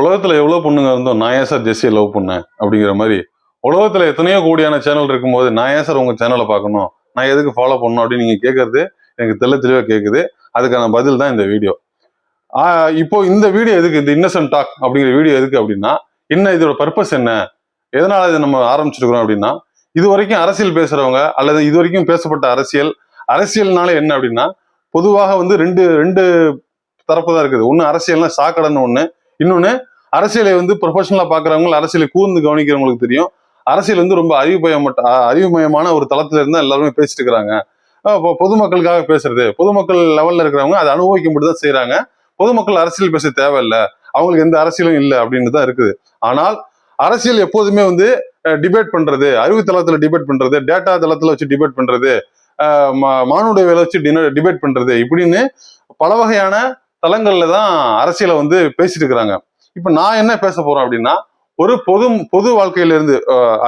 உலகத்துல எவ்வளவு பொண்ணுங்க இருந்தோம்? நான் ஏன் சார் ஜெஸ்ஸியை லவ் பண்ணேன்? அப்படிங்கிற மாதிரி. உலகத்துல எத்தனையோ கோடியான சேனல் இருக்கும்போது நான் ஏன் சார் உங்க சேனலை பார்க்கணும்? நான் எதுக்கு ஃபாலோ பண்ணணும்? அப்படின்னு நீங்க கேட்கறது எனக்கு தெள்ள தெளிவா கேக்குது. அதுக்கான பதில் தான் இந்த வீடியோ இப்போ இந்த வீடியோ எதுக்கு? இந்த இன்னசென்ட் டாக் அப்படிங்கிற வீடியோ எதுக்கு அப்படின்னா என்ன இதோட பர்பஸ் என்ன? எதனால இதை நம்ம ஆரம்பிச்சிருக்கிறோம் அப்படின்னா இது வரைக்கும் அரசியல் பேசுறவங்க அல்லது இது வரைக்கும் பேசப்பட்ட அரசியல் அரசியல்னால என்ன அப்படின்னா பொதுவாக வந்து ரெண்டு ரெண்டு தரப்பு தான் இருக்குது. ஒன்று அரசியல்னா சாக்கடைன்னு ஒன்று இன்னொன்று அரசியலை வந்து ப்ரொஃபஷனலா பாக்குறவங்க அரசியலை கூர்ந்து கவனிக்கிறவங்களுக்கு தெரியும். அரசியல் வந்து ரொம்ப அறிவுமயமட்ட அறிவுமயமான ஒரு தளத்துல இருந்தா எல்லாருமே பேசிட்டு இருக்கிறாங்க. இப்போ பொதுமக்களுக்காக பேசுறது. பொதுமக்கள் லெவல்ல இருக்கிறவங்க அதை அனுபவிக்க மட்டும் தான் செய்யறாங்க பொதுமக்கள் அரசியல் பேச தேவையில்லை. அவங்களுக்கு எந்த அரசியலும் இல்லை அப்படின்னு தான் இருக்குது. ஆனால் அரசியல் எப்போதுமே வந்து டிபேட் பண்றது. அறிவு தளத்துல டிபேட் பண்றது. டேட்டா தளத்துல வச்சு டிபேட் பண்றது. மானுடைய மா- மானுட வேலை வச்சு டிபேட் பண்றது. இப்படின்னு பல வகையான தளங்கள்ல தான் அரசியலை வந்து பேசிட்டு இருக்கிறாங்க. இப்ப நான் என்ன பேச போறேன் அப்படின்னா ஒரு பொது பொது வாழ்க்கையில இருந்து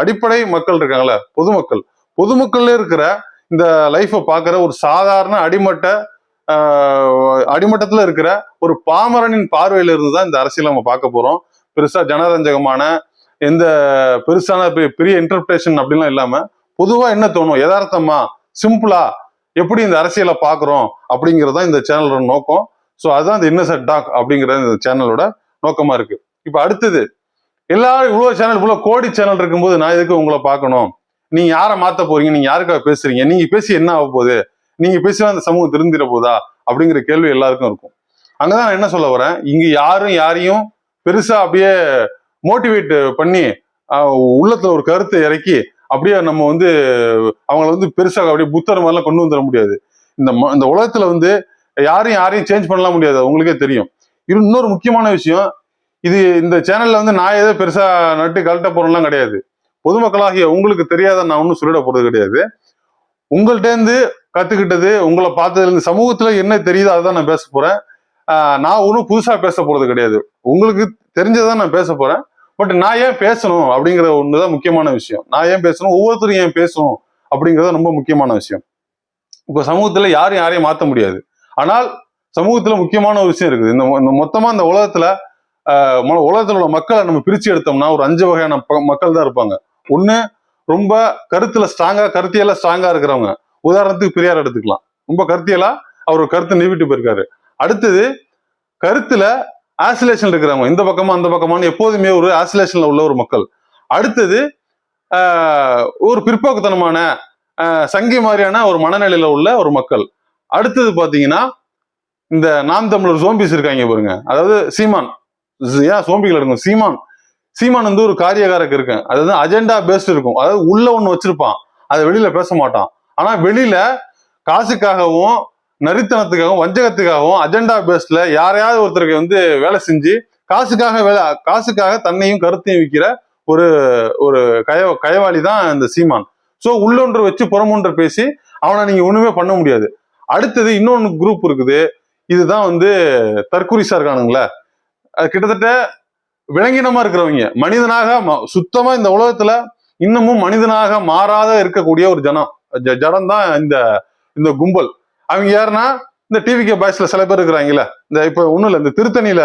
அடிப்படை மக்கள் இருக்காங்கல்ல பொதுமக்கள். பொதுமக்கள்ல இருக்கிற இந்த லைஃப்பை பார்க்குற ஒரு சாதாரண அடிமட்ட அடிமட்டத்தில் அடிமட்டத்துல இருக்கிற ஒரு பாமரனின் பார்வையில இருந்து தான் இந்த அரசியல் நம்ம பார்க்க போறோம். பெருசா ஜனரஞ்சகமான எந்த பெருசான பெரிய இன்டர்பிரேஷன் அப்படிலாம் இல்லாம பொதுவா என்ன தோணும்? யதார்த்தமா சிம்பிளா எப்படி இந்த அரசியலை பார்க்குறோம் அப்படிங்கிறது தான் இந்த சேனலோட நோக்கம். ஸோ அதுதான் இந்த இன்னசென்ட் டாக் அப்படிங்கிற இந்த சேனலோட நோக்கமா இருக்கு. இப்போ அடுத்தது எல்லாரும் இவ்வளோ சேனல் இவ்வளோ கோடி சேனல் இருக்கும்போது நான் எதுக்கு உங்களை பார்க்கணும்? நீங்க யாரை மாத்த போறீங்க? நீங்க யாருக்காக பேசுறீங்க? நீங்க பேசி என்ன ஆக போகுது? நீங்க பேசினா அந்த சமூகம் திருந்திட போதா? அப்படிங்கிற கேள்வி எல்லாருக்கும் இருக்கும். அங்கதான் நான் என்ன சொல்ல வரேன்? இங்க யாரும் யாரையும் பெருசா அப்படியே மோட்டிவேட் பண்ணி உள்ளத்துல ஒரு கருத்தை இறக்கி அப்படியே நம்ம வந்து அவங்கள வந்து பெருசாக அப்படியே புத்தர் மாதிரிலாம் கொண்டு வந்துட முடியாது. இந்த ம- இந்த உலகத்துல வந்து யாரையும் யாரையும் சேஞ்ச் பண்ணலாம் முடியாது. உங்களுக்கே தெரியும். இது இன்னொரு முக்கியமான விஷயம் இது இந்த சேனல்ல வந்து நான் ஏதோ பெருசா நட்டு கலட்ட போறேன்லாம் கிடையாது. பொதுமக்களாகிய உங்களுக்கு தெரியாத நான் ஒன்றும் சொல்லிட போறது கிடையாது. உங்கள்ட்ட இருந்து கத்துக்கிட்டது உங்களை பார்த்ததுல இருந்து சமூகத்துல என்ன தெரியுதோ அதுதான் நான் பேச போறேன். நான் ஒன்றும் புதுசா பேச போறது கிடையாது. உங்களுக்கு தெரிஞ்சதான் நான் பேச போறேன். பட் நான் ஏன் பேசணும் அப்படிங்கிற ஒண்ணுதான் முக்கியமான விஷயம். நான் ஏன் பேசணும்? ஒவ்வொருத்தரும் ஏன் பேசணும் அப்படிங்கிறது ரொம்ப முக்கியமான விஷயம். இப்போ சமூகத்துல யாரும் யாரையும் மாற்ற முடியாது. ஆனால் சமூகத்துல முக்கியமான ஒரு விஷயம் இருக்குது. இந்த இந்த மொத்தமா இந்த உலகத்துல ம- உலகத்துல உள்ள மக்களை நம்ம பிரிச்சு எடுத்தோம்னா ஒரு அஞ்சு வகையான ப- மக்கள் தான் இருப்பாங்க. ஒண்ணு ரொம்ப கருத்துல ஸ்ட்ராங்கா கருத்தியெல்லாம் ஸ்ட்ராங்கா இருக்கிறவங்க. உதாரணத்துக்கு பெரியார் எடுத்துக்கலாம். ரொம்ப கருத்தியலா அவர் கருத்து கருத்தை நிறுவிட்டு போயிருக்காரு. அடுத்தது கருத்துல ஆசிலேஷன் இருக்கிறவங்க. இந்த பக்கமா அந்த பக்கமான்னு எப்போதுமே ஒரு ஆசிலேஷன்ல உள்ள ஒரு மக்கள். அடுத்தது ஒரு பிற்போக்குத்தனமான சங்கி மாதிரியான ஒரு மனநிலையில உள்ள ஒரு மக்கள். அடுத்தது பார்த்தீங்கன்னா இந்த நாம் தமிழர் சோம்பிஸ் இருக்காங்க பாருங்க. அதாவது சீமான். ஏன் சோம்பிகள் இருக்கும் சீமான். சீமான் வந்து ஒரு காரியகாரக்கு இருக்கேன். அதாவது அஜெண்டா பேஸ்ட் இருக்கும். அதாவது உள்ள ஒன்று வச்சிருப்பான். அதை வெளியில பேச மாட்டான். ஆனா வெளியில காசுக்காகவும் நரித்தனத்துக்காகவும் வஞ்சகத்துக்காகவும் அஜெண்டா பேஸ்ட்ல யாரையாவது ஒருத்தருக்கு வந்து வேலை செஞ்சு காசுக்காக வேலை காசுக்காக தன்னையும் கருத்தையும் விற்கிற ஒரு ஒரு கய கயவாளி தான் இந்த சீமான். ஸோ உள்ளொன்று வச்சு புறமொன்று பேசி அவனை நீங்க ஒண்ணுமே பண்ண முடியாது. அடுத்தது இன்னொன்னு குரூப் இருக்குது. இதுதான் வந்து தற்குறிசா இருக்கானுங்களே அது கிட்டத்தட்ட விலங்கினமா இருக்கிறவங்க. மனிதனாக சுத்தமா இந்த உலகத்துல இன்னமும் மனிதனாக மாறாத இருக்கக்கூடிய ஒரு ஜனம். ஜ- ஜடம் தான் இந்த இந்த கும்பல். அவங்க யாருன்னா இந்த டிவிகே பாய்ஸ்ல சில பேர் இருக்கிறாங்கல்ல. இந்த இப்ப ஒண்ணும் இல்லை இந்த திருத்தணியில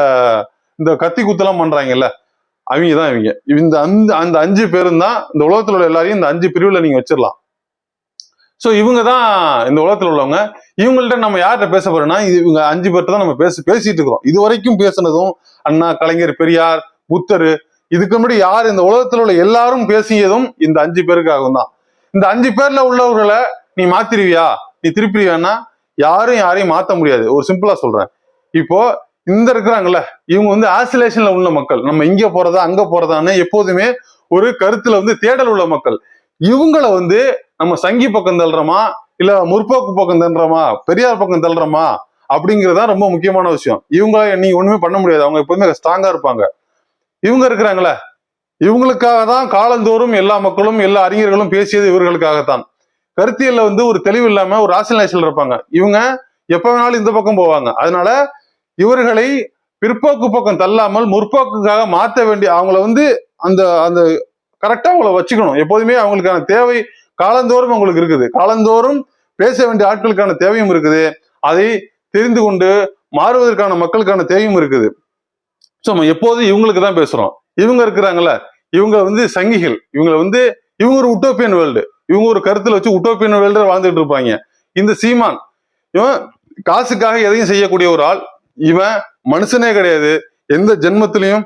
இந்த கத்தி குத்தெல்லாம் பண்றாங்கல்ல. அவங்க தான் இவங்க. இந்த அந்த அந்த அஞ்சு பேரும் தான் இந்த உலகத்துல உள்ள எல்லாரையும் இந்த அஞ்சு பிரிவுல நீங்க வச்சிடலாம் ஸோ இவங்க தான் இந்த உலகத்தில் உள்ளவங்க. இவங்கள்ட்ட நம்ம யார்கிட்ட பேச போறோம்னா இவங்க அஞ்சு பேர்ட்ட தான் நம்ம பேச பேசிட்டு இருக்கிறோம். இது வரைக்கும் பேசுனதும் அண்ணா கலைஞர் பெரியார் புத்தர் இதுக்கு முன்னாடி யார் இந்த உலகத்தில் உள்ள எல்லாரும் பேசியதும் இந்த அஞ்சு பேருக்காகவும் தான். இந்த அஞ்சு பேர்ல உள்ளவர்களை நீ மாத்திருவியா? நீ திருப்பிடுவியான்னா யாரும் யாரையும் மாத்த முடியாது. ஒரு சிம்பிளா சொல்றேன். இப்போ இந்த இருக்கிறாங்கல்ல இவங்க வந்து ஆசிலேஷன்ல உள்ள மக்கள். நம்ம இங்க போறதா அங்க போறதான்னு எப்போதுமே ஒரு கருத்துல வந்து தேடல் உள்ள மக்கள். இவங்கள வந்து நம்ம சங்கி பக்கம் தள்ளுறோமா? இல்ல முற்போக்கு பக்கம் தள்ளுறோமா? பெரியார் பக்கம் தள்ளுறோமா? அப்படிங்கறதா ரொம்ப முக்கியமான விஷயம். இவங்க நீங்க ஒண்ணுமே பண்ண முடியாது. அவங்க எப்பவுமே ஸ்ட்ராங்கா இருப்பாங்க. இவங்க இருக்கிறாங்களே. இவங்களுக்காக தான் காலந்தோறும் எல்லா மக்களும் எல்லா அறிஞர்களும் பேசியது இவர்களுக்காகத்தான். கருத்தியல்ல வந்து ஒரு தெளிவு இல்லாம ஒரு ராசனலைசல் இருப்பாங்க. இவங்க எப்ப வேணாலும் இந்த பக்கம் போவாங்க. அதனால இவர்களை பிற்போக்கு பக்கம் தள்ளாமல் முற்போக்குக்காக மாற்ற வேண்டிய அவங்கள வந்து அந்த அந்த கரெக்டா அவங்கள வச்சுக்கணும். எப்போதுமே அவங்களுக்கான தேவை காலந்தோறும் அவங்களுக்கு இருக்குது. காலந்தோறும் பேச வேண்டிய ஆட்களுக்கான தேவையும் இருக்குது. அதை தெரிந்து கொண்டு மாறுவதற்கான மக்களுக்கான தேவையும் இருக்குது. ஸோ நம்ம எப்போதும் இவங்களுக்கு தான் பேசுறோம். இவங்க இருக்கிறாங்கல்ல இவங்க வந்து சங்கிகள். இவங்களை வந்து இவங்க ஒரு உட்டோப்பியன் வேர்ல்டு இவங்க ஒரு கருத்துல வச்சு உட்டோப்பியன் வேர்ல்டு வாழ்ந்துட்டு இருப்பாங்க. இந்த சீமான் இவன் காசுக்காக எதையும் செய்யக்கூடிய ஒரு ஆள். இவன் மனுஷனே கிடையாது. எந்த ஜென்மத்திலையும்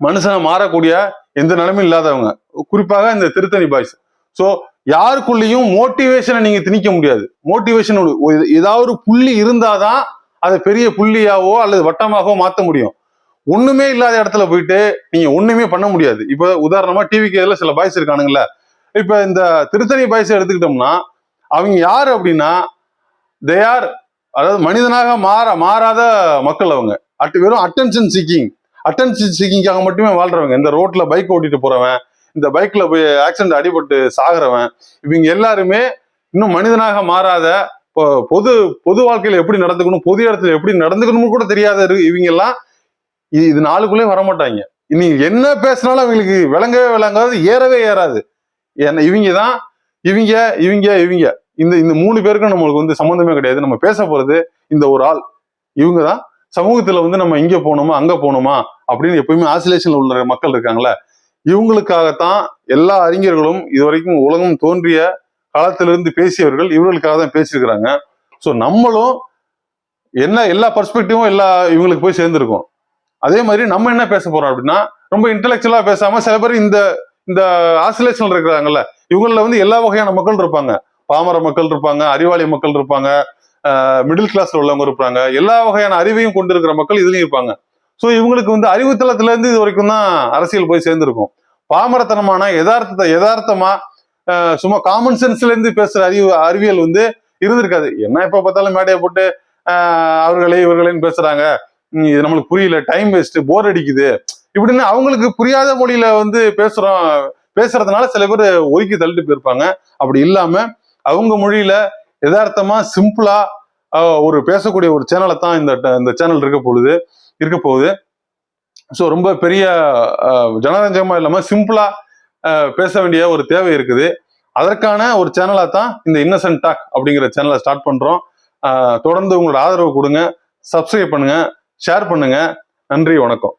மனுஷனை மாறக்கூடிய எந்த நிலைமையும் இல்லாதவங்க. குறிப்பாக இந்த திருத்தணி பாய்ஸ் ஸோ யாருக்குள்ளேயும் மோட்டிவேஷனை நீங்க திணிக்க முடியாது. மோட்டிவேஷன் ஏதாவது ஒரு புள்ளி இருந்தாதான் அதை பெரிய புள்ளியாவோ அல்லது வட்டமாகவோ மாற்ற முடியும். ஒண்ணுமே இல்லாத இடத்துல போயிட்டு நீங்க ஒண்ணுமே பண்ண முடியாது. இப்ப உதாரணமா டிவி கேல சில பாய்ஸ் இருக்கானுங்கல்ல. இப்ப இந்த திருத்தணி பாய்ஸ் எடுத்துக்கிட்டோம்னா அவங்க யார் அப்படின்னா தேயார் அதாவது மனிதனாக மாற மாறாத மக்கள் அவங்க. அட் வெறும் அட்டென்ஷன் சீக்கிங் அட்டென்ஷன் சீக்கிங்காக மட்டுமே வாழ்றவங்க. இந்த ரோட்ல பைக் ஓட்டிட்டு போறவன் இந்த பைக்ல போய் ஆக்சிடென்ட் அடிபட்டு சாகிறவன் இவங்க எல்லாருமே இன்னும் மனிதனாக மாறாத பொது பொது வாழ்க்கையில எப்படி நடந்துக்கணும் பொது இடத்துல எப்படி நடந்துக்கணும்னு கூட தெரியாத இவங்க எல்லாம் இது இது நாளுக்குள்ளே வரமாட்டாங்க. நீங்க என்ன பேசினாலும் அவங்களுக்கு விளங்கவே விளங்காது ஏறவே ஏறாது. ஏன்னா இவங்க தான் இவங்க இவங்க இவங்க. இந்த இந்த மூணு பேருக்கும் நம்மளுக்கு வந்து சம்மந்தமே கிடையாது. நம்ம பேச போறது இந்த ஒரு ஆள். இவங்க தான் சமூகத்துல வந்து நம்ம இங்க போகணுமா அங்க போகணுமா அப்படின்னு எப்பயுமே ஆசிலேஷன்ல உள்ள மக்கள் இருக்காங்களே இவங்களுக்காகத்தான் எல்லா அறிஞர்களும் இதுவரைக்கும் உலகம் தோன்றிய காலத்திலிருந்து பேசியவர்கள் இவர்களுக்காக தான் பேசியிருக்கிறாங்க. ஸோ நம்மளும் என்ன எல்லா பர்ஸ்பெக்டிவும் எல்லா இவங்களுக்கு போய் சேர்ந்துருக்கும். அதே மாதிரி நம்ம என்ன பேச போறோம் அப்படின்னா ரொம்ப இன்டலெக்சுவலாக பேசாம சில பேர் இந்த இந்த ஆசிலேஷன் இருக்கிறாங்கல்ல இவங்கள வந்து எல்லா வகையான மக்கள் இருப்பாங்க. பாமர மக்கள் இருப்பாங்க அறிவாளி மக்கள் இருப்பாங்க மிடில் கிளாஸ்ல உள்ளவங்க இருப்பாங்க எல்லா வகையான அறிவையும் கொண்டு இருக்கிற மக்கள் இதுலயும் இருப்பாங்க. ஸோ இவங்களுக்கு வந்து அறிவுத்தளத்துலேருந்து இது வரைக்கும் தான் அரசியல் போய் சேர்ந்துருக்கும். பாமரத்தனமான யதார்த்தத்தை யதார்த்தமா சும்மா காமன் சென்ஸ்லேருந்து பேசுகிற அறிவு அறிவியல் வந்து இருந்திருக்காது. என்ன எப்போ பார்த்தாலும் மேடையை போட்டு அவர்களே இவர்களேன்னு பேசுகிறாங்க இது நம்மளுக்கு புரியல டைம் வேஸ்ட்டு போர் அடிக்குது. இப்படின்னு அவங்களுக்கு புரியாத மொழியில வந்து பேசுகிறோம் பேசுறதுனால சில பேர் ஒதுக்கி தள்ளிட்டு போயிருப்பாங்க. அப்படி இல்லாமல் அவங்க மொழியில எதார்த்தமாக சிம்பிளாக ஒரு பேசக்கூடிய ஒரு சேனலை தான் இந்த இந்த சேனல் இருக்க பொழுது இருக்க போகுது. ஸோ ரொம்ப பெரிய ஜனரஞ்சகமாக இல்லாமல் சிம்பிளாக பேச வேண்டிய ஒரு தேவை இருக்குது. அதற்கான ஒரு சேனலாக தான் இந்த இன்னசென்ட் டாக் அப்படிங்கிற சேனலை ஸ்டார்ட் பண்ணுறோம் தொடர்ந்து உங்களோட ஆதரவு கொடுங்க. சப்ஸ்கிரைப் பண்ணுங்கள் ஷேர் பண்ணுங்கள் நன்றி வணக்கம்.